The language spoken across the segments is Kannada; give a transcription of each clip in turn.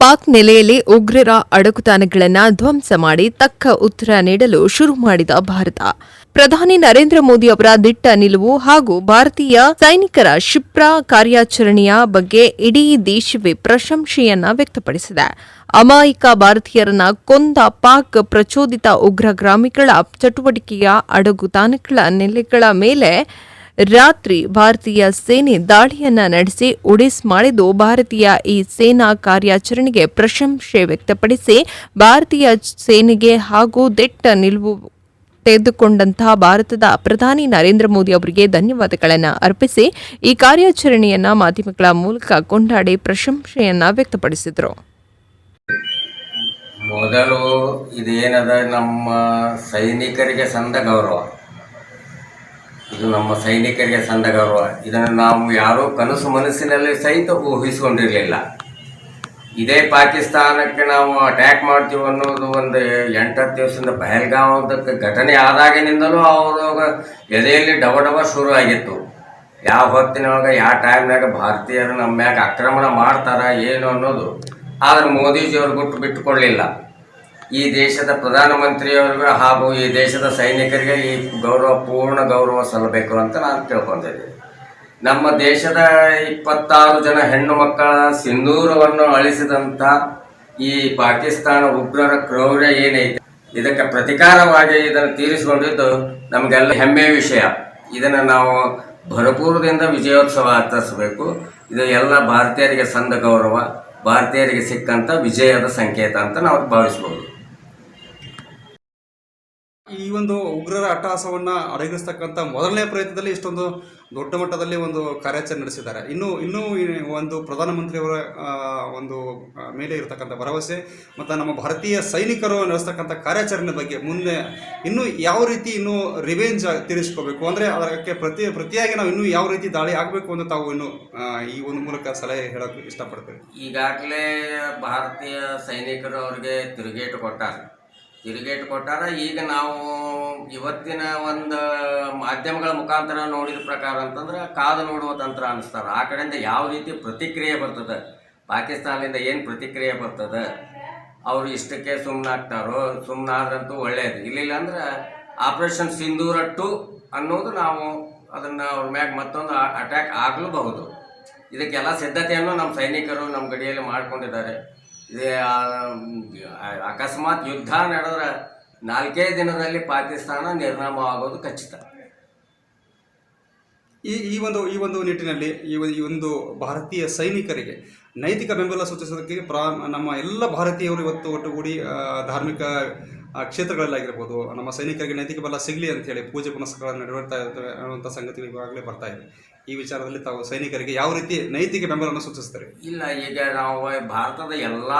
ಪಾಕ್ ನೆಲೆಯಲ್ಲಿ ಉಗ್ರರ ಅಡಗುತಾಣಗಳನ್ನು ಧ್ವಂಸ ಮಾಡಿ ತಕ್ಕ ಉತ್ತರ ನೀಡಲು ಶುರು ಮಾಡಿದ ಭಾರತ. ಪ್ರಧಾನಿ ನರೇಂದ್ರ ಮೋದಿ ಅವರ ದಿಟ್ಟ ನಿಲುವು ಹಾಗೂ ಭಾರತೀಯ ಸೈನಿಕರ ಕ್ಷಿಪ್ರ ಕಾರ್ಯಾಚರಣೆಯ ಬಗ್ಗೆ ಇಡೀ ದೇಶವೇ ಪ್ರಶಂಸೆಯನ್ನ ವ್ಯಕ್ತಪಡಿಸಿದೆ. ಅಮಾಯಕ ಭಾರತೀಯರನ್ನ ಕೊಂದ ಪಾಕ್ ಪ್ರಚೋದಿತ ಉಗ್ರಗಾಮಿಗಳ ಚಟುವಟಿಕೆಯ ಅಡಗುತಾಣಗಳ ನೆಲೆಗಳ ಮೇಲೆ ರಾತ್ರಿ ಭಾರತೀಯ ಸೇನೆ ದಾಳಿಯನ್ನ ನಡೆಸಿ ಉಡಿಸ್ ಮಾಡಿದ್ದು ಭಾರತೀಯ ಈ ಸೇನಾ ಕಾರ್ಯಾಚರಣೆಗೆ ಪ್ರಶಂಸೆ ವ್ಯಕ್ತಪಡಿಸಿ ಭಾರತೀಯ ಸೇನೆಗೆ ಹಾಗೂ ದಿಟ್ಟ ನಿಲುವು ತೆಗೆದುಕೊಂಡಂತಹ ಭಾರತದ ಪ್ರಧಾನಿ ನರೇಂದ್ರ ಮೋದಿ ಅವರಿಗೆ ಧನ್ಯವಾದಗಳನ್ನು ಅರ್ಪಿಸಿ ಈ ಕಾರ್ಯಾಚರಣೆಯನ್ನ ಮಾಧ್ಯಮಗಳ ಮೂಲಕ ಕೊಂಡಾಡಿ ಪ್ರಶಂಸೆಯನ್ನ ವ್ಯಕ್ತಪಡಿಸಿದರು. ಮೊದಲು ಇದೇನದ ನಮ್ಮ ಸೈನಿಕರಿಗೆ ಸಂದ ಗೌರವ. ಇದು ನಮ್ಮ ಸೈನಿಕರಿಗೆ ಸಂದ ಗೌರವ. ಇದನ್ನು ನಾವು ಯಾರೂ ಕನಸು ಮನಸ್ಸಿನಲ್ಲಿ ಸಹಿತ ಊಹಿಸಿಕೊಂಡಿರಲಿಲ್ಲ. ಇದೇ ಪಾಕಿಸ್ತಾನಕ್ಕೆ ನಾವು ಅಟ್ಯಾಕ್ ಮಾಡ್ತೀವಿ ಅನ್ನೋದು ಒಂದು ಎಂಟತ್ತು ದಿವಸದಿಂದ ಪಹಲ್ಗಾಮದ ಘಟನೆ ಆದಾಗಿನಿಂದಲೂ ಅವರು ಎದೆಯಲ್ಲಿ ಡಬ ಡಬ ಶುರು ಆಗಿತ್ತು ಯಾವ ಹೊತ್ತಿನೊಳಗೆ ಯಾವ ಟೈಮ್ನಾಗ ಭಾರತೀಯರು ನಮ್ಮ ಮ್ಯಾಗ ಆಕ್ರಮಣ ಮಾಡ್ತಾರ, ಏನು ಅನ್ನೋದು ಆದ್ರೆ ಮೋದಿಜಿಯವರು ಗುಟ್ಟು ಬಿಟ್ಟುಕೊಳ್ಳಿಲ್ಲ. ಈ ದೇಶದ ಪ್ರಧಾನಮಂತ್ರಿಯವರಿಗೂ ಹಾಗೂ ಈ ದೇಶದ ಸೈನಿಕರಿಗೆ ಈ ಗೌರವ, ಪೂರ್ಣ ಗೌರವ ಸಲ್ಲಬೇಕು ಅಂತ ನಾನು ತಿಳ್ಕೊಂಡಿದ್ದೀನಿ. ನಮ್ಮ ದೇಶದ ಇಪ್ಪತ್ತಾರು ಜನ ಹೆಣ್ಣು ಮಕ್ಕಳ ಸಿಂಧೂರವನ್ನು ಅಳಿಸಿದಂಥ ಈ ಪಾಕಿಸ್ತಾನ ಉಗ್ರರ ಕ್ರೌರ್ಯ ಏನೈತೆ? ಇದಕ್ಕೆ ಪ್ರತಿಕಾರವಾಗಿ ಇದನ್ನು ತೀರಿಸಿಕೊಂಡಿದ್ದು ನಮಗೆಲ್ಲ ಹೆಮ್ಮೆಯ ವಿಷಯ. ಇದನ್ನು ನಾವು ಭರಪೂರದಿಂದ ವಿಜಯೋತ್ಸವ ಆಚರಿಸಬೇಕು. ಇದು ಎಲ್ಲ ಭಾರತೀಯರಿಗೆ ಸಂದ ಗೌರವ, ಭಾರತೀಯರಿಗೆ ಸಿಕ್ಕಂಥ ವಿಜಯದ ಸಂಕೇತ ಅಂತ ನಾವು ಭಾವಿಸ್ಬೋದು. ಈ ಒಂದು ಉಗ್ರರ ಅಟ್ಟಹಾಸವನ್ನು ಅಡಗಿಸ್ತಕ್ಕಂಥ ಮೊದಲನೇ ಪ್ರಯತ್ನದಲ್ಲಿ ಇಷ್ಟೊಂದು ದೊಡ್ಡ ಮಟ್ಟದಲ್ಲಿ ಒಂದು ಕಾರ್ಯಾಚರಣೆ ನಡೆಸಿದ್ದಾರೆ. ಇನ್ನು, ಇನ್ನೂ ಒಂದು ಪ್ರಧಾನಮಂತ್ರಿಯವರ ಒಂದು ಮೇಲೆ ಇರತಕ್ಕಂಥ ಭರವಸೆ ಮತ್ತು ನಮ್ಮ ಭಾರತೀಯ ಸೈನಿಕರು ನಡೆಸ್ತಕ್ಕಂಥ ಕಾರ್ಯಾಚರಣೆ ಬಗ್ಗೆ ಮುಂದೆ ಇನ್ನೂ ಯಾವ ರೀತಿ ಇನ್ನೂ ರಿವೆಂಜ್ ತೀರಿಸ್ಕೋಬೇಕು ಅಂದರೆ ಅದಕ್ಕೆ ಪ್ರತಿ, ಪ್ರತಿಯಾಗಿ ನಾವು ಇನ್ನೂ ಯಾವ ರೀತಿ ದಾಳಿ ಆಗಬೇಕು ಅಂತ ತಾವು ಇನ್ನು ಈ ಒಂದು ಮೂಲಕ ಸಲಹೆ ಹೇಳೋಕೆ ಇಷ್ಟಪಡ್ತೇವೆ. ಈಗಾಗಲೇ ಭಾರತೀಯ ಸೈನಿಕರು ಅವರಿಗೆ ತಿರುಗೇಟು ಕೊಟ್ಟಾರ. ತಿರುಗೇಟು ಕೊಟ್ಟಾರ. ಈಗ ನಾವು ಇವತ್ತಿನ ಒಂದು ಮಾಧ್ಯಮಗಳ ಮುಖಾಂತರ ನೋಡಿದ ಪ್ರಕಾರ ಅಂತಂದ್ರೆ ಕಾದು ನೋಡುವ ತಂತ್ರ ಅನಿಸ್ತಾರ. ಆ ಕಡೆಯಿಂದ ಯಾವ ರೀತಿ ಪ್ರತಿಕ್ರಿಯೆ ಬರ್ತದೆ? ಪಾಕಿಸ್ತಾನದಿಂದ ಏನು ಪ್ರತಿಕ್ರಿಯೆ ಬರ್ತದೆ? ಅವರು ಇಷ್ಟಕ್ಕೆ ಸುಮ್ಮನಾಗ್ತಾರೋ ಸುಮ್ಮನಾದ್ರಂತೂ ಒಳ್ಳೆಯದು ಇಲ್ಲಿಲ್ಲ ಅಂದ್ರೆ ಆಪರೇಷನ್ ಸಿಂಧೂರ ಟು ಅನ್ನೋದು ನಾವು ಅದನ್ನು ಅವ್ರ ಮ್ಯಾಗ ಮತ್ತೊಂದು ಅಟ್ಯಾಕ್ ಆಗಲೂಬಹುದು. ಇದಕ್ಕೆಲ್ಲ ಸಿದ್ಧತೆಯನ್ನು ನಮ್ಮ ಸೈನಿಕರು ನಮ್ಮ ಗಡಿಯಲ್ಲಿ ಮಾಡ್ಕೊಂಡಿದ್ದಾರೆ. ಅಕಸ್ಮಾತ್ ಯುದ್ಧ ನಡೆದ್ರೆ ನಾಲ್ಕೇ ದಿನದಲ್ಲಿ ಪಾಕಿಸ್ತಾನ ನಿರ್ನಾಮ ಆಗೋದು ಖಚಿತ. ಈ ಈ ಒಂದು ಈ ಒಂದು ನಿಟ್ಟಿನಲ್ಲಿ ಈ ಒಂದು- ಈ ಒಂದು ಭಾರತೀಯ ಸೈನಿಕರಿಗೆ ನೈತಿಕ ಬೆಂಬಲ ಸೂಚಿಸೋದಕ್ಕೆ ಪ್ರಾ ನಮ್ಮ ಎಲ್ಲ ಭಾರತೀಯರು ಇವತ್ತು ಒಟ್ಟುಗೂಡಿ ಧಾರ್ಮಿಕ ಕ್ಷೇತ್ರಗಳಲ್ಲಾಗಿರ್ಬೋದು ನಮ್ಮ ಸೈನಿಕರಿಗೆ ನೈತಿಕ ಬಲ ಸಿಗಲಿ ಅಂತೇಳಿ ಪೂಜೆ ಪುನಸ್ಕಾರಗಳನ್ನು ನೆರವೇರ್ತಾ ಇರ್ತವೆ ಅನ್ನುವಂಥ ಸಂಗತಿಗಳು ಈಗಾಗಲೇ ಬರ್ತಾ ಇದೆ. ಈ ವಿಚಾರದಲ್ಲಿ ತಾವು ಸೈನಿಕರಿಗೆ ಯಾವ ರೀತಿ ನೈತಿಕ ಬೆಂಬಲವನ್ನು ಸೂಚಿಸ್ತಾರೆ? ಇಲ್ಲ ಈಗ ನಾವು ಭಾರತದ ಎಲ್ಲ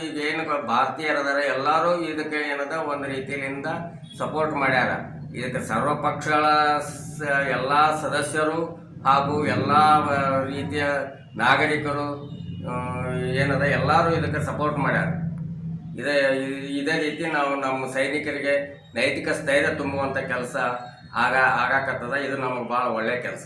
ಈಗೇನು ಭಾರತೀಯರದಾರ ಎಲ್ಲರೂ ಇದಕ್ಕೆ ಏನದ ಒಂದು ರೀತಿಯಿಂದ ಸಪೋರ್ಟ್ ಮಾಡ್ಯಾರ. ಇದಕ್ಕೆ ಸರ್ವಪಕ್ಷಗಳ ಎಲ್ಲ ಸದಸ್ಯರು ಹಾಗೂ ಎಲ್ಲ ರೀತಿಯ ನಾಗರಿಕರು ಆ, ಏನದ ಎಲ್ಲರೂ ಇದಕ್ಕೆ ಸಪೋರ್ಟ್ ಮಾಡ್ಯಾರ. ಇದೇ ಇದೇ ರೀತಿ ನಾವು ನಮ್ಮ ಸೈನಿಕರಿಗೆ ನೈತಿಕ ಸ್ಥೈರ್ಯ ತುಂಬುವಂಥ ಕೆಲಸ ಆಗ, ಆಗಾಕತ್ತದ. ಇದು ನಮಗೆ ಭಾಳ ಒಳ್ಳೆಯ ಕೆಲಸ.